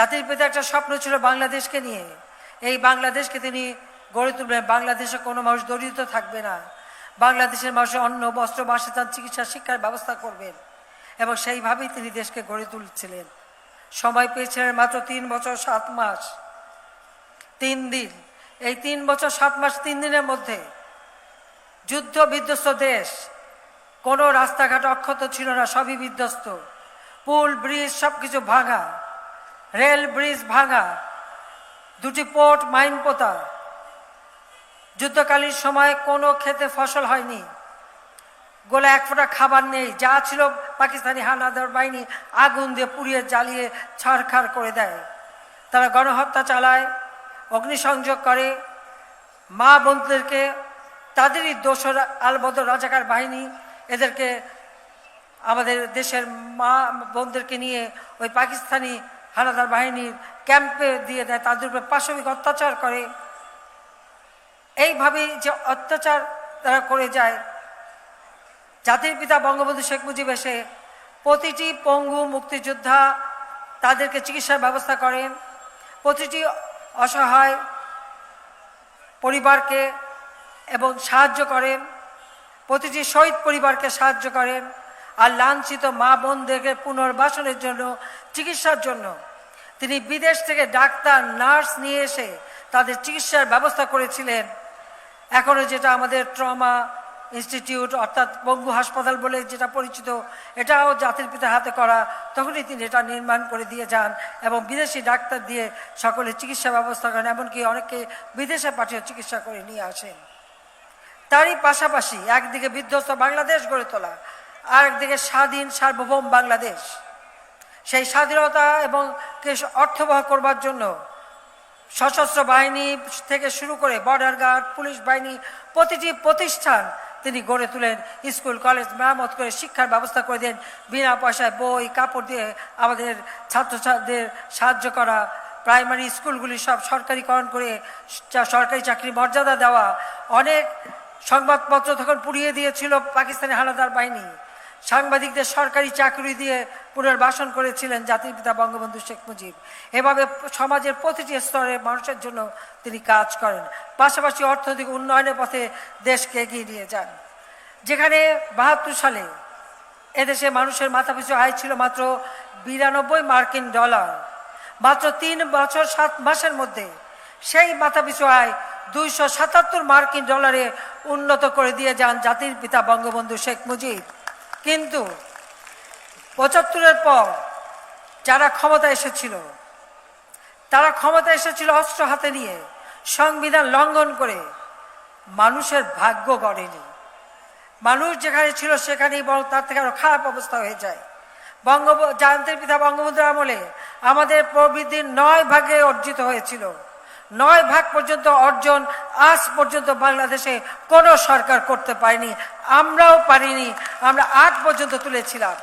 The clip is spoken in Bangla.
জাতির পিতা একটা স্বপ্ন ছিল বাংলাদেশকে নিয়ে। এই বাংলাদেশকে তিনি গড়ে তুলবেন। বাংলাদেশে কোনো মানুষ দরিদ্র থাকবে না। বাংলাদেশের মানুষের অন্ন, বস্ত্র, বাসস্থান, চিকিৎসা, শিক্ষার ব্যবস্থা করবেন। এবং সেইভাবেই তিনি দেশকে গড়ে তুলছিলেন। সময় পেয়েছিলেন মাত্র তিন বছর, সাত মাস। তিন দিন। এই তিন বছর, সাত মাস, তিন দিনের মধ্যে যুদ্ধ বিধ্বস্ত দেশ। কোনো রাস্তাঘাট অক্ষত ছিল না, সবই বিধ্বস্ত। পুল, ব্রিজ সব কিছু ভাঙা। রেল ব্রিজ ভাঙা, দুটি পোর্ট মাইন পোতা। যুদ্ধকালীন সময় কোনো খেতে ফসল হয়নি। গোলে এক ফোঁটা খাবার নেই, যা ছিল পাকিস্তানি হানাদার বাহিনী আগুন দিয়ে পুড়িয়ে জ্বালিয়ে ছাড়খাড় করে দেয়। তারা গণহত্যা চালায়, অগ্নিসংযোগ করে। মা বোনদেরকে, তাদেরই দোসর আলবদর রাজাকার বাহিনী, এদেরকে আমাদের দেশের মা বোনদেরকে নিয়ে ওই পাকিস্তানি হানাদার বাহিনীর ক্যাম্পে দিয়ে দেয়, তাদের উপরে পাশবিক অত্যাচার করে। এইভাবেই যে অত্যাচার তারা করে যায়। জাতির পিতা বঙ্গবন্ধু শেখ মুজিব এসে প্রতিটি পঙ্গু মুক্তিযোদ্ধা তাদেরকে চিকিৎসার ব্যবস্থা করেন। প্রতিটি অসহায় পরিবারকে এবং সাহায্য করেন। প্রতিটি শহীদ পরিবারকে সাহায্য করেন আর লাঞ্ছিত মা বোনদেরকে পুনর্বাসনের জন্য, চিকিৎসার জন্য। তিনি বিদেশ থেকে ডাক্তার, নার্স নিয়ে এসে তাদের চিকিৎসার ব্যবস্থা করেছিলেন। এখনও যেটা আমাদের ট্রমা ইনস্টিটিউট, অর্থাৎ বঙ্গু হাসপাতাল বলে যেটা পরিচিত, এটাও জাতির পিতার হাতে করা, তখনই তিনি এটা নির্মাণ করে দিয়ে যান এবং বিদেশি ডাক্তার দিয়ে সকলে চিকিৎসা ব্যবস্থা করেন, এমনকি অনেকে বিদেশে পাঠিয়ে চিকিৎসা করে নিয়ে আসেন। তারই পাশাপাশি একদিকে বিধ্বস্ত বাংলাদেশ গড়ে তোলা আর একদিকে স্বাধীন সার্বভৌম বাংলাদেশ। সেই স্বাধীনতা এবং অর্থবহ করবার জন্য সশস্ত্র বাহিনী থেকে শুরু করে বর্ডার গার্ড, পুলিশ বাহিনী প্রতিটি প্রতিষ্ঠান তিনি গড়ে তুলেন। স্কুল, কলেজ মেরামত করে শিক্ষার ব্যবস্থা করে দেন। বিনা পয়সায় বই, কাপড় দিয়ে আমাদের ছাত্রছাত্রীদের সাহায্য করা, প্রাইমারি স্কুলগুলি সব সরকারিকরণ করে সরকারি চাকরি মর্যাদা দেওয়া। অনেক সংবাদপত্র তখন পুড়িয়ে দিয়েছিল পাকিস্তানি হানাদার বাহিনী। সাংবাদিকদের সরকারি চাকরি দিয়ে পুনর্বাসন করেছিলেন জাতির পিতা বঙ্গবন্ধু শেখ মুজিব। এভাবে সমাজের প্রতিটি স্তরে মানুষের জন্য তিনি কাজ করেন। পাশাপাশি অর্থনৈতিক উন্নয়নের পথে দেশকে এগিয়ে নিয়ে যান। যেখানে বাহাত্তর সালে এদেশে মানুষের মাথাপিছু আয় ছিল মাত্র বিরানব্বই মার্কিন ডলার। মাত্র তিন বছর সাত মাসের মধ্যে সেই মাথাপিছু আয় দুইশো সাতাত্তর মার্কিন ডলারে উন্নত করে দিয়ে যান জাতির পিতা বঙ্গবন্ধু শেখ মুজিব। কিন্তু পঁচাত্তরের পর যারা ক্ষমতা এসেছিল, তারা ক্ষমতা এসেছিল অস্ত্র হাতে নিয়ে, সংবিধান লঙ্ঘন করে। মানুষের ভাগ্য গড়েনি। মানুষ যেখানে ছিল সেখানেই বরং তার থেকে আরও খারাপ অবস্থা হয়ে যায়। বঙ্গ জান্তির পিতা বঙ্গবন্ধুর আমলে আমাদের প্রবৃদ্ধি নয় ভাগে অর্জিত হয়েছিল। নয় ভাগ পর্যন্ত অর্জন আজ পর্যন্ত বাংলাদেশে কোনো সরকার করতে পারেনি। আমরাও পারিনি। আমরা আট পর্যন্ত তুলেছিলাম।